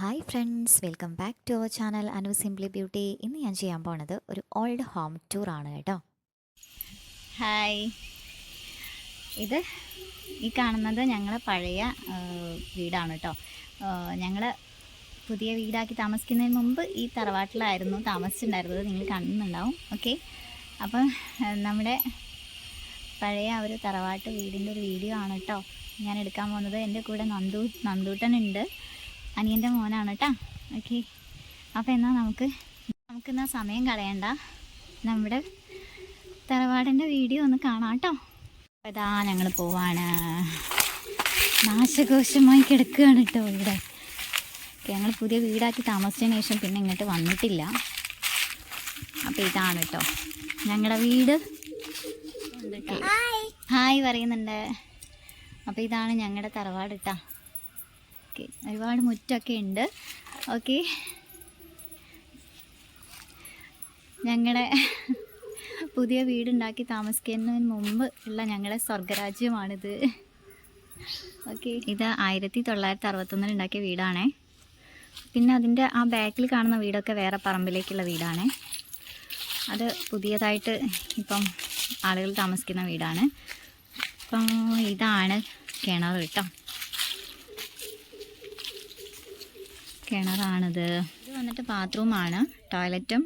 Hi friends welcome back to our channel Anu simply beauty ഇന്ന് ഞാൻ ചെയ്യാൻ പോണത് ഒരു ഓൾഡ് ഹോം ടൂർ ആണ് കേട്ടോ. ഹായ് ഇത് ഈ കാണുന്നത് ഞങ്ങളെ പഴയ വീടാണ് കേട്ടോ. ഞങ്ങൾ പുതിയ വീടാക്കി താമസിക്കുന്നതിന് മുമ്പ് ഈ തറവാട്ടിലായിരുന്നു താമസിച്ചിട്ടുണ്ടായിരുന്നത്. നിങ്ങൾ കാണുന്നുണ്ടാവും. ഓക്കെ അപ്പം നമ്മുടെ പഴയ ഒരു തറവാട്ട് വീടിന്റെ ഒരു വീഡിയോ ആണ് കേട്ടോ ഞാൻ എടുക്കാൻ പോകുന്നത്. എന്റെ കൂടെ നന്ദു നന്ദൂട്ടനുണ്ട്. അനിയന്റെ മോനാണ് കേട്ടോ ഓക്കെ. അപ്പോൾ എന്നാൽ നമുക്ക് നമുക്കെന്നാൽ സമയം കളയണ്ട. നമ്മുടെ തറവാടിന്റെ വീഡിയോ ഒന്ന് കാണാം കേട്ടോ ഇതാ ഞങ്ങൾ പോവാണ്. നാശകോശമായി കിടക്കുകയാണ് കേട്ടോ ഇവിടെ. ഞങ്ങൾ പുതിയ വീടാക്കി താമസിച്ചതിന് ശേഷം പിന്നെ ഇങ്ങോട്ട് വന്നിട്ടില്ല. അപ്പോൾ ഇതാണ് കേട്ടോ ഞങ്ങളുടെ വീട്. ഹായ് പറയുന്നുണ്ട്. അപ്പോൾ ഇതാണ് ഞങ്ങളുടെ തറവാട് കേട്ടോ ഓക്കെ. ഒരുപാട് മുറ്റൊക്കെ ഉണ്ട്. ഓക്കെ. ഞങ്ങളുടെ പുതിയ വീടുണ്ടാക്കി താമസിക്കുന്നതിന് മുമ്പ് ഉള്ള ഞങ്ങളുടെ സ്വർഗരാജ്യമാണിത്. ഓക്കെ. ഇത് ആയിരത്തി തൊള്ളായിരത്തി അറുപത്തൊന്നിൽ ഉണ്ടാക്കിയ വീടാണേ. പിന്നെ അതിന്റെ ആ ബാക്കിൽ കാണുന്ന വീടൊക്കെ വേറെ പറമ്പിലേക്കുള്ള വീടാണേ. അത് പുതിയതായിട്ട് ഇപ്പം ആളുകൾ താമസിക്കുന്ന വീടാണ്. അപ്പം ഇതാണ് കിണർ കേട്ടോ. കിണറാണിത്. ഇത് വന്നിട്ട് ബാത്റൂമാണ്. ടോയ്ലറ്റും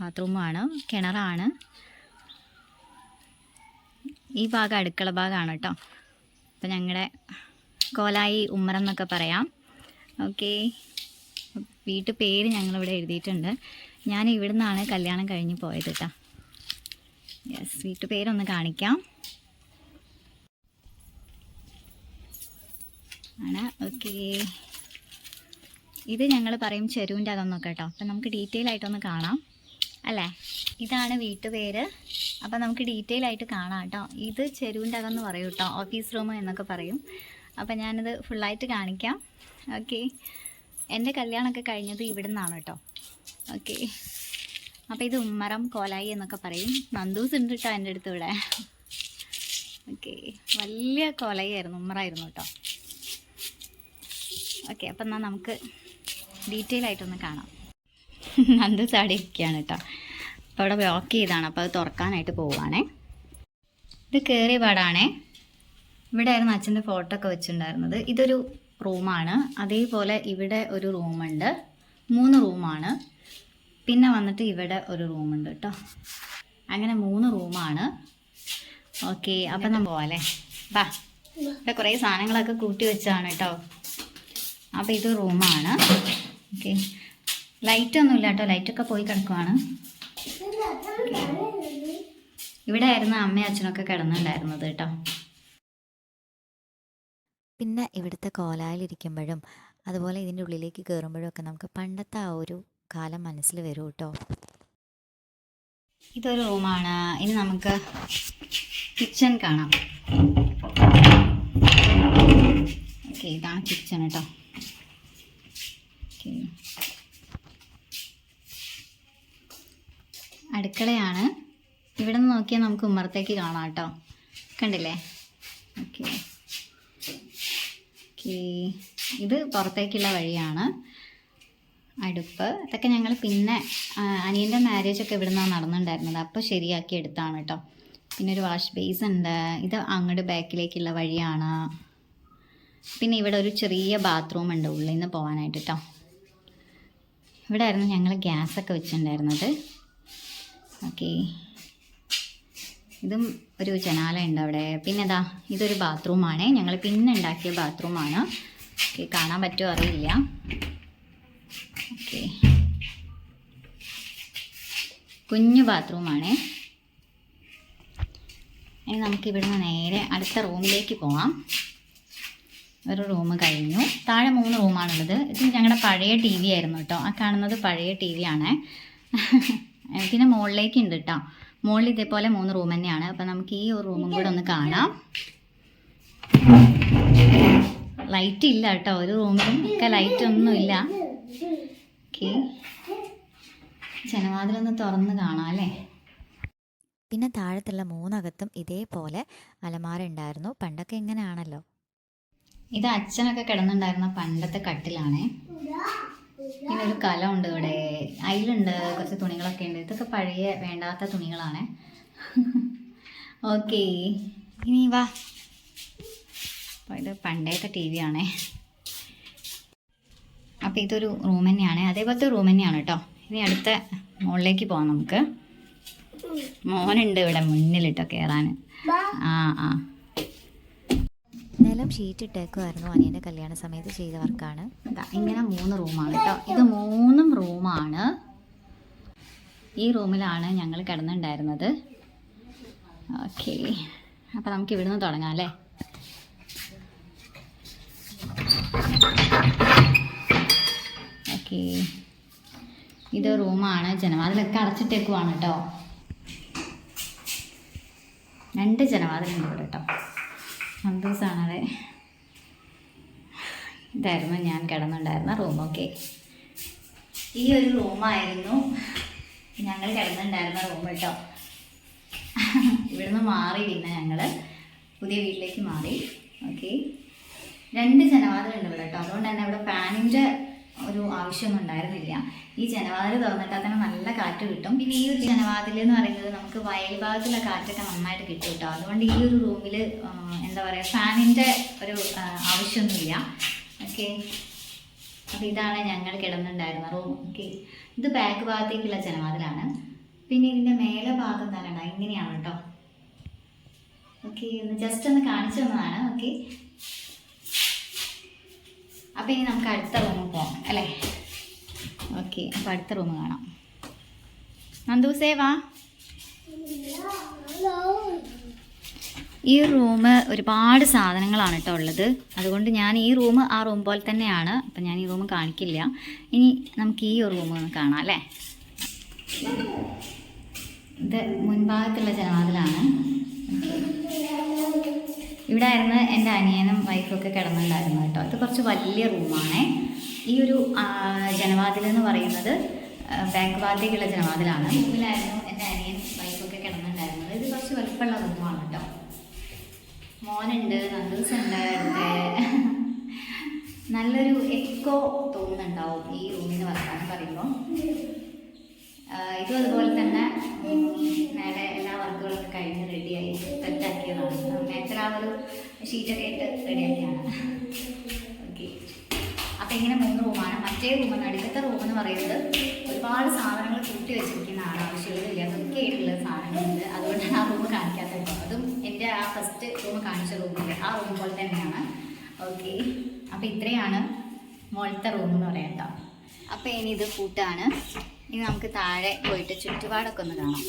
ബാത്റൂമാണ്. കിണറാണ്. ഈ ഭാഗം അടുക്കള ഭാഗമാണ് കേട്ടോ അപ്പം ഞങ്ങളുടെ കോലായി ഉമ്മറം എന്നൊക്കെ പറയാം. ഓക്കെ. വീട്ടു പേര് ഞങ്ങളിവിടെ എഴുതിയിട്ടുണ്ട്. ഞാൻ ഇവിടെ നിന്നാണ് കല്യാണം കഴിഞ്ഞ് പോയത് കേട്ടോ യെസ് വീട്ടു പേരൊന്ന് കാണിക്കാം. ആണ്. ഓക്കേ. ഇത് ഞങ്ങൾ പറയും ചെരുവിന്റെ അതൊന്നൊക്കെ കേട്ടോ. അപ്പം നമുക്ക് ഡീറ്റെയിൽ ആയിട്ടൊന്ന് കാണാം. അല്ലേ? ഇതാണ് വീട്ടുപേര്. അപ്പം നമുക്ക് ഡീറ്റെയിൽ ആയിട്ട് കാണാം കേട്ടോ. ഇത് ചെരുവിന്റെ അതെന്ന് പറയും കേട്ടോ. ഓഫീസ് റൂം എന്നൊക്കെ പറയും. അപ്പം ഞാനിത് ഫുള്ളായിട്ട് കാണിക്കാം. ഓക്കെ എന്റെ കല്യാണമൊക്കെ കഴിഞ്ഞത് ഇവിടെ നിന്നാണ് കേട്ടോ. ഓക്കെ അപ്പോൾ ഇത് ഉമ്മറം കോലായി എന്നൊക്കെ പറയും. നന്ദൂസ് ഉണ്ട് കേട്ടോ എന്റെ അടുത്ത് ഇവിടെ. ഓക്കെ വലിയ കോലായി ആയിരുന്നു ഉമ്മറായിരുന്നു കേട്ടോ. ഓക്കെ അപ്പം എന്നാൽ നമുക്ക് ഡീറ്റെയിൽ ആയിട്ടൊന്ന് കാണാം. നന്ദു ചാടി ഇരിക്കുകയാണ് കേട്ടോ. അപ്പോൾ അവിടെ ബ്ലോക്ക് ചെയ്താണ്. അപ്പോൾ അത് തുറക്കാനായിട്ട് പോവുകയാണേ. ഇത് കയറിയ പാടാണേ. ഇവിടെ ആയിരുന്നു അച്ഛന്റെ ഫോട്ടോ ഒക്കെ വെച്ചിട്ടുണ്ടായിരുന്നത്. ഇതൊരു റൂമാണ് അതേപോലെ ഇവിടെ ഒരു റൂമുണ്ട് മൂന്ന് റൂമാണ് പിന്നെ വന്നിട്ട് ഇവിടെ ഒരു റൂമുണ്ട് കേട്ടോ. അങ്ങനെ മൂന്ന് റൂമാണ് ഓക്കെ അപ്പം നമ്മൾ പോവാല്ലേ ബാ ഇവിടെ കുറേ സാധനങ്ങളൊക്കെ കൂട്ടി വെച്ചാണ് കേട്ടോ. അപ്പോൾ ഇത് റൂമാണ് ഓക്കെ. ലൈറ്റൊന്നും ഇല്ല കേട്ടോ. ലൈറ്റൊക്കെ പോയി കിടക്കുവാണ്. ഇവിടെ ആയിരുന്നു അമ്മയും അച്ഛനൊക്കെ കിടന്നുണ്ടായിരുന്നത് കേട്ടോ. പിന്നെ ഇവിടുത്തെ കോലായിലിരിക്കുമ്പോഴും അതുപോലെ ഇതിന്റെ ഉള്ളിലേക്ക് കയറുമ്പോഴും ഒക്കെ നമുക്ക് പണ്ടത്തെ ആ ഒരു കാലം മനസ്സിൽ വരും കേട്ടോ. ഇതൊരു റൂമാണ് ഇനി നമുക്ക് കിച്ചൺ കാണാം. ഓക്കെ ഇതാണ് കിച്ചൺ കേട്ടോ. അടുക്കളയാണ്. ഇവിടെ നിന്ന് നോക്കിയാൽ നമുക്ക് ഉമ്മറത്തേക്ക് കാണാം കേട്ടോ. കണ്ടില്ലേ? ഓക്കെ. ഓക്കെ. ഇത് പുറത്തേക്കുള്ള വഴിയാണ്. അടുപ്പ്. ഇതൊക്കെ ഞങ്ങൾ പിന്നെ അനിയന്റെ മാരേജൊക്കെ ഇവിടെ നിന്നാണ് നടന്നിട്ടുണ്ടായിരുന്നത് അപ്പോൾ ശരിയാക്കി എടുത്താണ് കേട്ടോ. പിന്നെ ഒരു വാഷ് ബേസ് ഉണ്ട്. ഇത് അങ്ങോട്ട് ബാക്കിലേക്കുള്ള വഴിയാണ്. പിന്നെ ഇവിടെ ഒരു ചെറിയ ബാത്റൂം ഉണ്ട് ഉള്ളിൽ നിന്ന് പോകാനായിട്ട് കേട്ടോ. ഇവിടെ ആയിരുന്നു ഞങ്ങൾ ഗ്യാസൊക്കെ വെച്ചിട്ടുണ്ടായിരുന്നത്. ഓക്കെ. ഇതും ഒരു ജനാല ഉണ്ട് അവിടെ. പിന്നെ ഇതാ ഇതൊരു ബാത്റൂമാണ്. ഞങ്ങൾ പിന്നെ ഉണ്ടാക്കിയ ബാത്റൂമാണ്. ഓക്കെ കാണാൻ പറ്റുമോ അറിയില്ല. ഓക്കെ. കുഞ്ഞു ബാത്റൂമാണ്. ഇനി നമുക്കിവിടുന്ന് നേരെ അടുത്ത റൂമിലേക്ക് പോവാം. ഒരു റൂം കഴിഞ്ഞു. താഴെ മൂന്ന് റൂമാണുള്ളത് ഇത് ഞങ്ങളുടെ പഴയ ടി വി ആയിരുന്നു കേട്ടോ ആ കാണുന്നത് പഴയ ടി വി ആണ്. പിന്നെ മുകളിലേക്ക് ഉണ്ട് കേട്ടോ മുകളിൽ ഇതേപോലെ മൂന്ന് റൂം തന്നെയാണ്. അപ്പം നമുക്ക് ഈ ഒരു റൂമും കൂടെ ഒന്ന് കാണാം. ലൈറ്റ് ഇല്ല കേട്ടോ ഒരു റൂമിലും ഒക്കെ ലൈറ്റ് ഒന്നും ഇല്ല. ഓക്കെ ജനവാതിലൊന്ന് തുറന്ന് കാണാം അല്ലേ? പിന്നെ താഴത്തുള്ള മൂന്നകത്തും ഇതേപോലെ അലമാര ഉണ്ടായിരുന്നു പണ്ടൊക്കെ ഇങ്ങനെയാണല്ലോ. ഇത് അച്ഛനൊക്കെ കിടന്നുണ്ടായിരുന്ന പണ്ടത്തെ കട്ടിലാണേ. പിന്നെ ഒരു കല ഉണ്ട് ഇവിടെ. അതിലുണ്ട് കുറച്ച് തുണികളൊക്കെ ഉണ്ട്. ഇതൊക്കെ പഴയ വേണ്ടാത്ത തുണികളാണ്. ഓക്കെ. ഇനി വാ. അപ്പോൾ ഇത് പണ്ടത്തെ ടി വി ആണേ അപ്പോൾ ഇതൊരു റൂം തന്നെയാണ്. അതേപോലത്തെ റൂം തന്നെയാണ് കേട്ടോ. ഇനി അടുത്ത മുകളിലേക്ക് പോകാം നമുക്ക്. മോനുണ്ട് ഇവിടെ മുന്നിലിട്ടോ കയറാൻ ആ ആ. നിലം ഷീറ്റ് ഇട്ടേക്കുമായിരുന്നു അനിയന്റെ കല്യാണ സമയത്ത് ചെയ്ത വർക്കാണ്. ഇങ്ങനെ മൂന്ന് റൂമാണ് കേട്ടോ ഇത് മൂന്നും റൂമാണ് ഈ റൂമിലാണ് ഞങ്ങൾ കിടന്നുണ്ടായിരുന്നത്. ഓക്കെ അപ്പോൾ നമുക്ക് ഇവിടുന്ന് തുടങ്ങാം അല്ലേ? ഓക്കെ ഇത് റൂമാണ് ജനവാതിലൊക്കെ അടച്ചിട്ടേക്കുവാണ് കേട്ടോ രണ്ട് ജനവാതിലുണ്ട് ഇവിടെ കേട്ടോ സന്തോഷമാണത് ഇതായിരുന്നു ഞാൻ കിടന്നുണ്ടായിരുന്ന റൂം ഓക്കെ. ഈ ഒരു റൂമായിരുന്നു ഞങ്ങൾ കിടന്നുണ്ടായിരുന്ന റൂം കേട്ടോ. ഇവിടുന്ന് മാറി പിന്നെ ഞങ്ങൾ പുതിയ വീട്ടിലേക്ക് മാറി ഓക്കെ. രണ്ട് ജനവാതിലുണ്ട് ഇവിടെ കേട്ടോ. അതുകൊണ്ട് തന്നെ ഇവിടെ ഫാനിന്റെ ഒരു ആവശ്യമൊന്നും ഉണ്ടായിരുന്നില്ല ഈ ജനവാതിൽ തുറന്നിട്ടാൽ തന്നെ നല്ല കാറ്റ് കിട്ടും. പിന്നെ ഈ ഒരു ജനവാതിൽ എന്ന് പറയുന്നത് നമുക്ക് വയൽ ഭാഗത്തുള്ള കാറ്റൊക്കെ നന്നായിട്ട് കിട്ടും കേട്ടോ. അതുകൊണ്ട് ഈ ഒരു റൂമിൽ എന്താ പറയുക ഫാനിന്റെ ഒരു ആവശ്യമൊന്നുമില്ല. ഓക്കെ. അപ്പോൾ ഇതാണ് ഞങ്ങൾ കിടന്നുണ്ടായിരുന്ന റൂം. ഓക്കെ. ഇത് ബാക്ക് ഭാഗത്തേക്കുള്ള ജനവാതിലാണ്. പിന്നെ ഇതിന്റെ മേലെ ഭാഗം തരണ്ട ഇങ്ങനെയാണ് കേട്ടോ. ഓക്കെ. ഒന്ന് ജസ്റ്റ് ഒന്ന് കാണിച്ചു തന്നതാണ്. ഓക്കെ. അപ്പോൾ ഇനി നമുക്ക് അടുത്ത റൂമിൽ പോകാം അല്ലേ? ഓക്കെ അപ്പോൾ അടുത്ത റൂം കാണാം. നന്ദൂസേ വാ. ഈ റൂം ഒരുപാട് സാധനങ്ങളാണ് കേട്ടോ ഉള്ളത്. അതുകൊണ്ട് ഞാൻ ഈ റൂം ആ റൂം പോലെ തന്നെയാണ്. അപ്പം ഞാൻ ഈ റൂം കാണിക്കില്ല. ഇനി നമുക്ക് ഈ റൂം ഒന്ന് കാണാം അല്ലേ? ഇത് മുൻഭാഗത്തുള്ള ജനവാതിലാണ് ഇവിടെ ആയിരുന്നു എന്റെ അനിയനും വൈഫൊക്കെ കിടന്നുണ്ടായിരുന്നു കേട്ടോ. ഇത് കുറച്ച് വലിയ റൂമാണേ ഈ ഒരു ജനവാതിൽ എന്ന് പറയുന്നത് ബാക്ക് വാതിലേക്കുള്ള ജനവാതിലാണ്. റൂമിലായിരുന്നു എന്റെ അനിയൻ വൈഫൊക്കെ കിടന്നുണ്ടായിരുന്നത്. ഇത് കുറച്ച് വലിപ്പമുള്ള റൂമാണ് കേട്ടോ. മോനുണ്ട് നന്ദൂസ് ഉണ്ട് അടുത്ത് നല്ലൊരു എക്കോ തോന്നുന്നുണ്ടാവും ഈ റൂമിന് വർത്താനം പറയുമ്പോൾ ഇതും അതുപോലെ തന്നെ മേലെ എല്ലാ വർക്കുകളൊക്കെ കഴിഞ്ഞ് റെഡിയായി സെറ്റാക്കിയതാണ്. ആ ഒരു ഷീറ്റൊക്കെ ഇട്ട് റെഡിയാക്കിയാണ് ഓക്കെ അപ്പം ഇങ്ങനെ മൂന്ന് റൂമാണ് മറ്റേ റൂമാണ് നടുക്കത്തെ റൂം എന്ന് പറയുന്നത് ഒരുപാട് സാധനങ്ങൾ കൂട്ടി വെച്ചിരിക്കുന്നതാണ് ആവശ്യമില്ല അതൊക്കെ ആയിട്ടുള്ള സാധനങ്ങളുണ്ട്. അതുകൊണ്ടാണ് ആ റൂം കാണിക്കാത്തത് അതും എന്റെ ആ ഫസ്റ്റ് റൂം കാണിച്ച റൂമില്ല ആ റൂം പോലെ തന്നെയാണ്. ഓക്കെ അപ്പം ഇത്രയാണ് മോളത്തെ റൂം എന്ന് പറയാം കേട്ടോ അപ്പോൾ ഇനി ഇത് കൂട്ടാണ്. ഇനി നമുക്ക് താഴെ പോയിട്ട് ചുറ്റുപാടൊക്കെ ഒന്ന് കാണാം.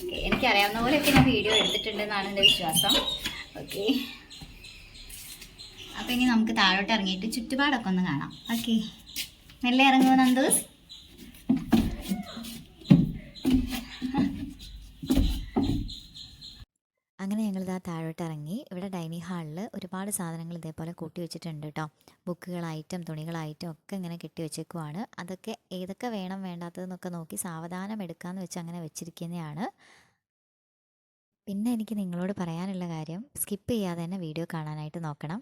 ഓക്കെ എനിക്കറിയാവുന്ന പോലെയൊക്കെ ഞാൻ വീഡിയോ എടുത്തിട്ടുണ്ടെന്നാണ് എന്റെ വിശ്വാസം. ഓക്കെ അപ്പം ഇനി നമുക്ക് താഴോട്ട് ഇറങ്ങിയിട്ട് ചുറ്റുപാടൊക്കെ ഒന്ന് കാണാം. ഓക്കെ മെല്ലെ ഇറങ്ങുമോ നന്ദൂസ് സാധനങ്ങൾ ഇതേപോലെ കൂട്ടി വെച്ചിട്ടുണ്ട് കേട്ടോ ബുക്കുകളായിട്ടും തുണികളായിട്ടും ഒക്കെ ഇങ്ങനെ കെട്ടി വെച്ചേക്കുവാണ്. അതൊക്കെ ഏതൊക്കെ വേണം വേണ്ടാത്തതെന്നൊക്കെ നോക്കി സാവധാനം എടുക്കാമെന്ന് വെച്ച് അങ്ങനെ വെച്ചിരിക്കുന്നതാണ് പിന്നെ എനിക്ക് നിങ്ങളോട് പറയാനുള്ള കാര്യം സ്കിപ്പ് ചെയ്യാതെ തന്നെ വീഡിയോ കാണാനായിട്ട് നോക്കണം.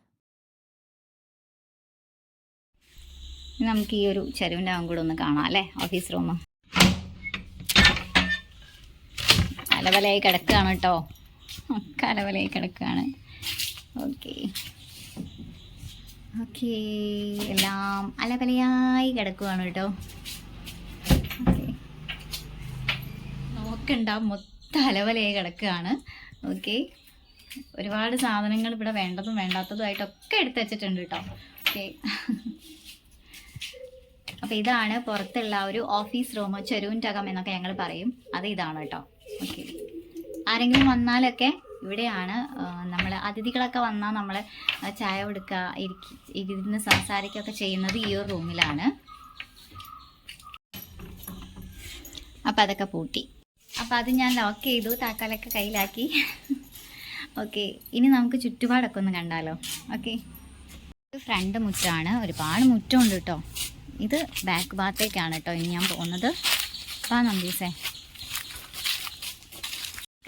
നമുക്ക് ഈ ഒരു ചെരുവിന്റെ അവൻ കൂടെ ഒന്ന് കാണാം അല്ലേ? Office room. കലവലയായി കിടക്കുകയാണ് കേട്ടോ കലവലയായി കിടക്കുകയാണ്. ഓക്കെ. ഓക്കെ എല്ലാം അലപലയായി കിടക്കുവാണ് കേട്ടോ. നോക്കണ്ട മൊത്തം അലവലയായി കിടക്കുകയാണ്. ഓക്കെ. ഒരുപാട് സാധനങ്ങൾ ഇവിടെ വേണ്ടതും വേണ്ടാത്തതുമായിട്ടൊക്കെ എടുത്തു വെച്ചിട്ടുണ്ട് കേട്ടോ. ഓക്കെ. അപ്പോൾ ഇതാണ് പുറത്തുള്ള ഒരു ഓഫീസ് റൂം അകം എന്നൊക്കെ ഞങ്ങൾ പറയും. അത് ഇതാണ് കേട്ടോ. ഓക്കെ. ആരെങ്കിലും വന്നാലൊക്കെ ഇവിടെയാണ് നമ്മൾ അതിഥികളൊക്കെ വന്നാൽ നമ്മൾ ചായ കൊടുക്കുക ഇരിക്കി ഇരുന്ന് സംസാരിക്കുകയൊക്കെ ചെയ്യുന്നത് ഈ ഒരു റൂമിലാണ്. അപ്പം അതൊക്കെ പൂട്ടി. അപ്പം അത് ഞാൻ ലോക്ക് ചെയ്തു താക്കാലൊക്കെ കയ്യിലാക്കി. ഓക്കെ ഇനി നമുക്ക് ചുറ്റുപാടൊക്കെ ഒന്ന് കണ്ടാലോ? ഓക്കെ ഫ്രണ്ട് മുറ്റമാണ് ഒരുപാട് മുറ്റമുണ്ട് കേട്ടോ ഇത് ബാക്ക് ഭാഗത്തേക്കാണ് കേട്ടോ ഇനി ഞാൻ പോകുന്നത്. വാ നമ്പീസേ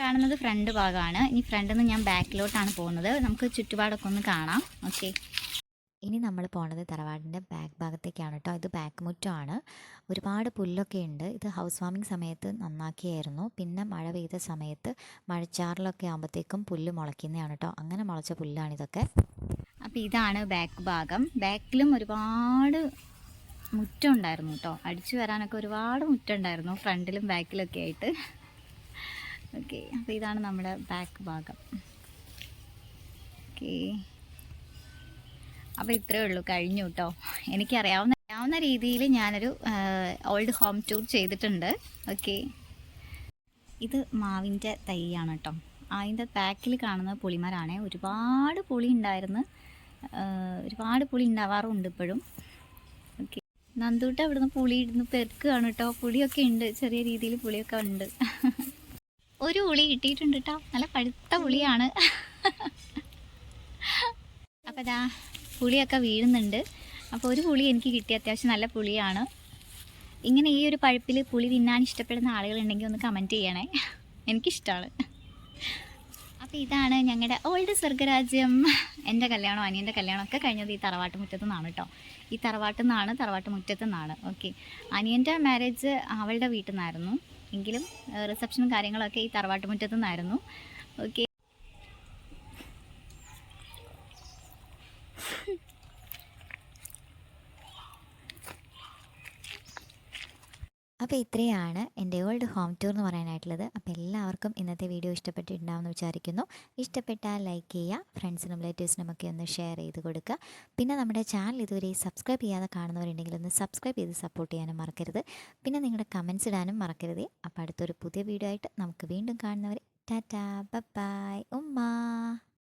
കാണുന്നത് ഫ്രണ്ട് ഭാഗമാണ് ഇനി ഫ്രണ്ടിൽ നിന്ന് ഞാൻ ബാക്കിലോട്ടാണ് പോകുന്നത്. നമുക്ക് ചുറ്റുപാടൊക്കെ ഒന്ന് കാണാം. ഓക്കെ ഇനി നമ്മൾ പോണത് തറവാടിന്റെ ബാക്ക് ഭാഗത്തേക്കാണ് കേട്ടോ ഇത് ബാക്ക് മുറ്റമാണ് ഒരുപാട് പുല്ലൊക്കെ ഉണ്ട്. ഇത് ഹൗസ് വാമിങ് സമയത്ത് നന്നാക്കിയായിരുന്നു. പിന്നെ മഴ പെയ്ത സമയത്ത് മഴച്ചാറിലൊക്കെ ആകുമ്പോഴത്തേക്കും പുല്ല് മുളയ്ക്കുന്നതാണ് കേട്ടോ അങ്ങനെ മുളച്ച പുല്ലാണിതൊക്കെ അപ്പോൾ ഇതാണ് ബാക്ക് ഭാഗം. ബാക്കിലും ഒരുപാട് മുറ്റം ഉണ്ടായിരുന്നു കേട്ടോ അടിച്ചു വരാനൊക്കെ ഒരുപാട് മുറ്റം ഉണ്ടായിരുന്നു ഫ്രണ്ടിലും ബാക്കിലൊക്കെ ആയിട്ട്. ഓക്കെ അപ്പോൾ ഇതാണ് നമ്മുടെ ബാക്ക് ഭാഗം. ഓക്കെ അപ്പോൾ ഇത്രയേ ഉള്ളൂ കഴിഞ്ഞു കേട്ടോ എനിക്കറിയാവുന്ന അറിയാവുന്ന രീതിയിൽ ഞാനൊരു ഓൾഡ് ഹോം ടൂർ ചെയ്തിട്ടുണ്ട്. ഓക്കെ ഇത് മാവിന്റെ തൈയാണ് കേട്ടോ അതിന്റെ ബാക്കിൽ കാണുന്ന പുളിമരാണ്. ഒരുപാട് പുളി ഉണ്ടായിരുന്നു. ഒരുപാട് പുളി ഉണ്ടാവാറുണ്ട് ഇപ്പോഴും. ഓക്കെ നന്ദൂട്ട് അവിടുന്ന് പുളി ഇടുന്ന് പെരുക്കുകയാണ് കേട്ടോ പുളിയൊക്കെ ഉണ്ട് ചെറിയ രീതിയിൽ പുളിയൊക്കെ ഉണ്ട്. ഒരു ഉളി കിട്ടിയിട്ടുണ്ട് കേട്ടോ നല്ല പഴുത്ത ഉളിയാണ് അപ്പം ഇതാ പുളിയൊക്കെ വീഴുന്നുണ്ട്. അപ്പോൾ ഒരു പുളി എനിക്ക് കിട്ടി. അത്യാവശ്യം നല്ല പുളിയാണ്. ഇങ്ങനെ ഈ ഒരു പഴുപ്പിൽ പുളി തിന്നാൻ ഇഷ്ടപ്പെടുന്ന ആളുകളുണ്ടെങ്കിൽ ഒന്ന് കമന്റ് ചെയ്യണേ. എനിക്കിഷ്ടമാണ് അപ്പോൾ ഇതാണ് ഞങ്ങളുടെ ഓൾഡ് സ്വർഗരാജ്യം. എന്റെ കല്യാണം അനിയന്റെ കല്യാണം ഒക്കെ കഴിഞ്ഞത് ഈ തറവാട്ട് മുറ്റത്തു നിന്നാണ് കേട്ടോ ഈ തറവാട്ടിൽ നിന്നാണ് തറവാട്ട് മുറ്റത്തു നിന്നാണ് ഓക്കെ അനിയന്റെ മാരേജ് അവളുടെ വീട്ടിൽ നിന്നായിരുന്നു എങ്കിലും റിസപ്ഷനും കാര്യങ്ങളൊക്കെ ഈ തറവാട്ടുമുറ്റത്തു നിന്നായിരുന്നു ഓക്കെ അപ്പോൾ ഇത്രയാണ് എന്റെ ഓൾഡ് ഹോം ടൂർ എന്ന് പറയാനായിട്ടുള്ളത്. അപ്പോൾ എല്ലാവർക്കും ഇന്നത്തെ വീഡിയോ ഇഷ്ടപ്പെട്ടിട്ടുണ്ടാവുമെന്ന് വിചാരിക്കുന്നു. ഇഷ്ടപ്പെട്ടാൽ ലൈക്ക് ചെയ്യുക ഫ്രണ്ട്സിനും റിലേറ്റീവ്സിനും ഒക്കെ ഒന്ന് ഷെയർ ചെയ്ത് കൊടുക്കുക. പിന്നെ നമ്മുടെ ചാനൽ ഇതുവരെ സബ്സ്ക്രൈബ് ചെയ്യാതെ കാണുന്നവരുണ്ടെങ്കിൽ ഒന്ന് സബ്സ്ക്രൈബ് ചെയ്ത് സപ്പോർട്ട് ചെയ്യാനും മറക്കരുത്. പിന്നെ നിങ്ങളുടെ കമൻസ് ഇടാനും മറക്കരുത്. അപ്പോൾ അടുത്തൊരു പുതിയ വീഡിയോ ആയിട്ട് നമുക്ക് വീണ്ടും കാണുന്നവർ ടാറ്റാ ബൈ ഉമ്മ.